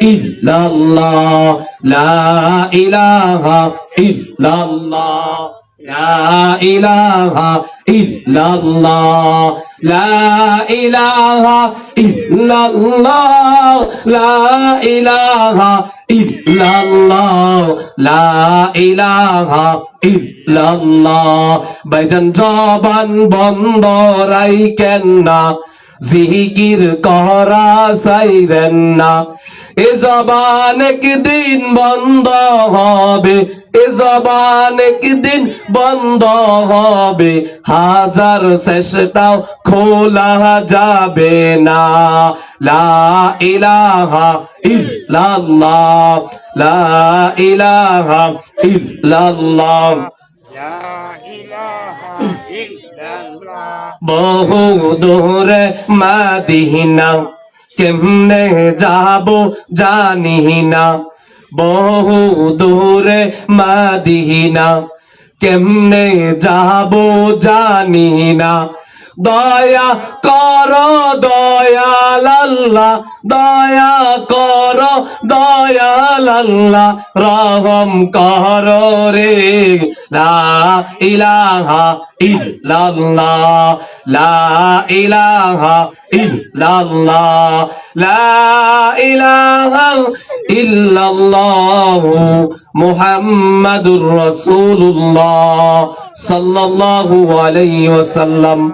ইল্লাল্লাহ জবান বন্ধ রাইকেন না জিকির করা সাইরেন না। এ জবান একদিন বন্ধ হবে, এ জবান একদিন বন্ধ হবে। হাজার চেষ্টাও খোলা যাবে না। লা লা বহু দূরে মাদিনা। কেমনে যাব জানি না। বহু দূরে মাদিনা। কেমনে যাব জানি না। দয়া কর দয়াল আল্লাহ দয়া কর দয়াল আল্লাহ রহম কর রে। লা ইলাহা ইল্লাল্লাহ, লা ইলাহা ইল্লাল্লাহ, লা ইলাহা ইল্লাল্লাহ, মুহাম্মাদুর রাসূলুল্লাহ, সাল্লাল্লাহু আলাইহি ওয়াসাল্লাম।